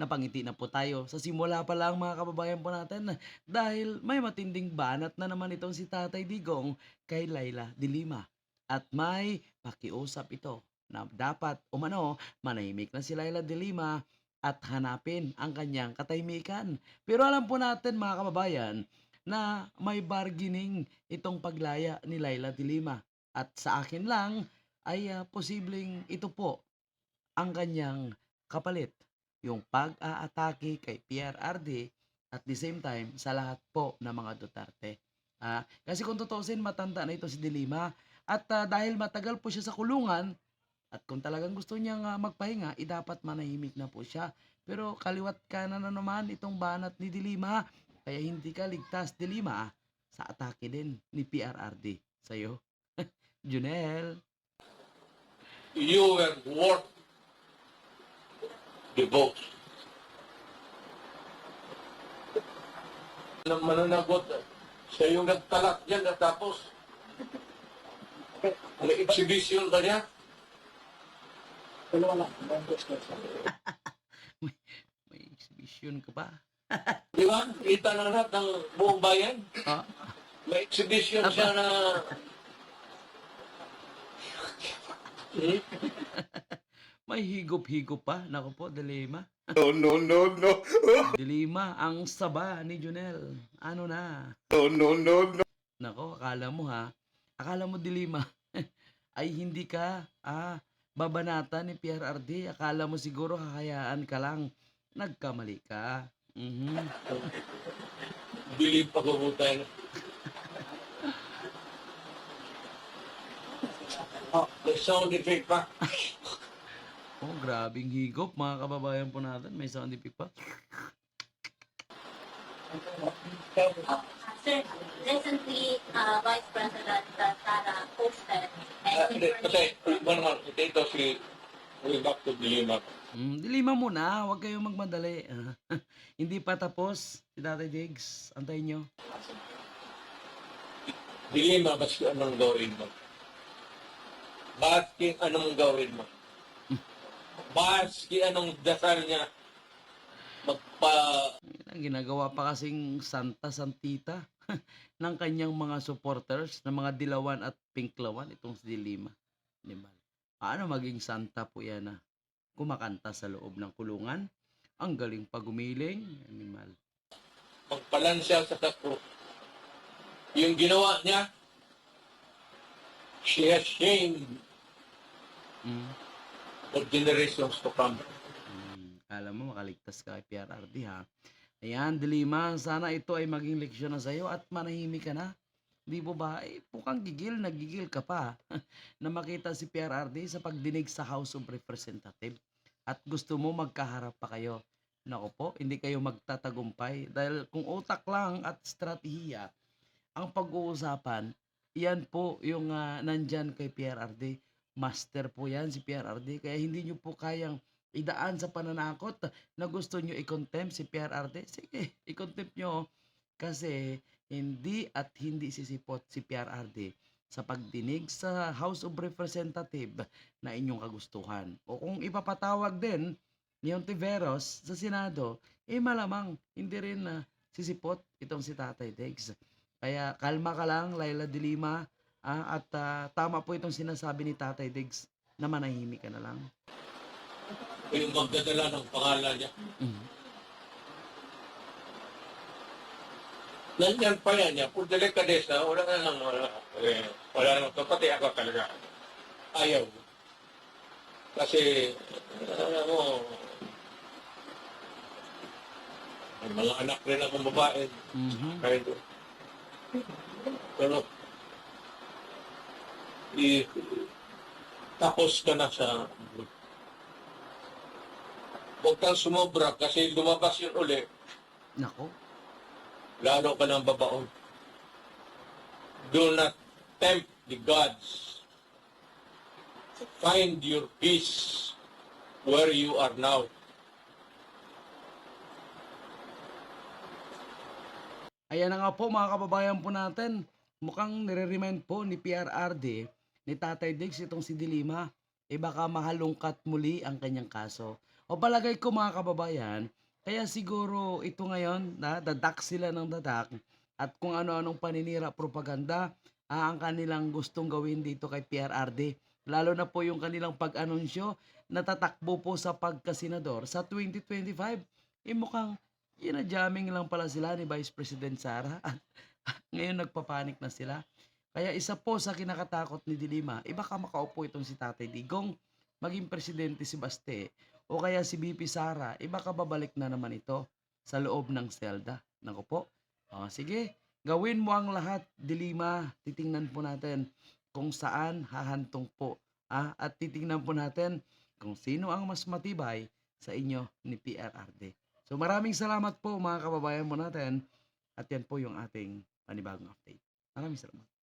napangiti na po tayo sa simula pa lang mga kababayan po natin dahil may matinding banat na naman itong si Tatay Digong kay Laila de Lima. At may pakiusap ito na dapat umano manahimik na si Laila de Lima at hanapin ang kanyang katahimikan. Pero alam po natin mga kababayan na may bargaining itong paglaya ni Laila de Lima. At sa akin lang ay ah, posibleng ito po ang kanyang kapalit. Yung pag-aatake kay PRRD at the same time sa lahat po ng mga Duterte. Ah, kasi kung tutusin, matanda na ito si De Lima. At ah, dahil matagal po siya sa kulungan, at kung talagang gusto niyang ah, magpahinga, eh, dapat manahimik na po siya. Pero kaliwat ka na, na naman itong banat ni De Lima. Kaya hindi ka ligtas, De Lima, ah, sa atake din ni PRRD sa'yo. Junel. you were worth the vote. Nang mananagot, siya yung nagtalat dyan at tapos may exhibition ka niya. May exhibition ka pa. Di ba? Kita na lahat ng buong bayan. Ah, May exhibition siya na... Hmm? May higop-higop pa. Naku po, De Lima. No, no, no, no. De Lima, ang saba ni Junel. Ano na? No, no, no, no. Nako, akala mo ha, akala mo dilima, ay hindi ka, ah, babanata ni PRRD. Akala mo siguro hahayaan ka lang. Nagkamali ka. Mhm. Believe pa ko po tayo. Oh, may sound effect pa. Oh, grabing higop, mga kababayan po natin. May sound effect pa. Recently, uh, Vice President uh, Sara posted Ah, an hindi, Kasi, ito si way back to Dilima. Mm, dilima muna, huwag kayong magmadali. hindi pa tapos si Tatay Diggs. Antayin nyo. Dilima, basta anong gawin mo? Baski anong gawin mo? Baski anong dasal niya? Magpa... Ang ginagawa pa kasing Santa Santita ng kanyang mga supporters ng mga dilawan at pinklawan itong si Dilima. Di ba? Paano maging Santa po yan na kumakanta sa loob ng kulungan? Ang galing pagumiling, animal. magpalansya sa takbo. Yung ginawa niya, she has shamed Mm. For generations to come. Mm. Alam mo, makaligtas ka kay PRRD ha. Ayan, Dilima, sana ito ay maging leksyon na sa'yo at manahimik ka na. Di po ba? Eh, mukhang gigil, nagigil ka pa na makita si PRRD sa pagdinig sa House of Representatives at gusto mo magkaharap pa kayo. Nako po, hindi kayo magtatagumpay dahil kung utak lang at estratehiya ang pag-uusapan, yan po yung ah, nandyan kay PRRD. Master po yan si PRRD kaya hindi nyo po kayang idaan sa pananakot na gusto nyo i-contempt si PRRD. Sige, i-contempt nyo kasi hindi at hindi sisipot si PRRD sa pagdinig sa House of Representative na inyong kagustuhan. O kung ipapatawag din ni Ontiveros sa Senado, eh malamang hindi rin na sisipot itong si Tatay Degs. Kaya kalma ka lang, Laila de Lima, ah, at ah, tama po itong sinasabi ni Tatay Degs na manahimik ka na lang. Yung magdadala ng pangalan niya. Mhm. Nandiyan pa yan niya. Kung delikadesa, wala na lang. Wala, eh, wala na. Pati ako talaga. Ayaw. Kasi, alam mo, may mga anak rin akong babae. Mhm. Kahit, pero, i, tapos ka na sa, huwag kang sumobra kasi lumabas yun uli, Nako. lalo ka ng babaon. Do not tempt the gods. Find your peace where you are now. Ayan na nga po mga kababayan po natin. Mukhang nire-remind po ni PRRD ni Tatay Diggs itong si Dilima. Eh baka mahalungkat muli ang kanyang kaso. O palagay ko mga kababayan, kaya siguro ito ngayon na dadak sila ng dadak at kung ano-anong paninira propaganda ah, ang kanilang gustong gawin dito kay PRRD. Lalo na po yung kanilang pag-anunsyo na tatakbo po sa pagkasenador sa 2025. Eh mukhang jamming lang pala sila ni Vice President Sara at ngayon nagpapanik na sila. Kaya isa po sa kinakatakot ni Dilima, iba ka makaupo itong si Tatay Digong, maging presidente si Baste, o kaya si BP Sara, iba ka babalik na naman ito sa loob ng selda. Nako po. O, sige, gawin mo ang lahat, Dilima. Titingnan po natin kung saan hahantong po. Ah, at titingnan po natin kung sino ang mas matibay sa inyo ni PRRD. So maraming salamat po mga kababayan mo natin at yan po yung ating panibagong update. Maraming salamat.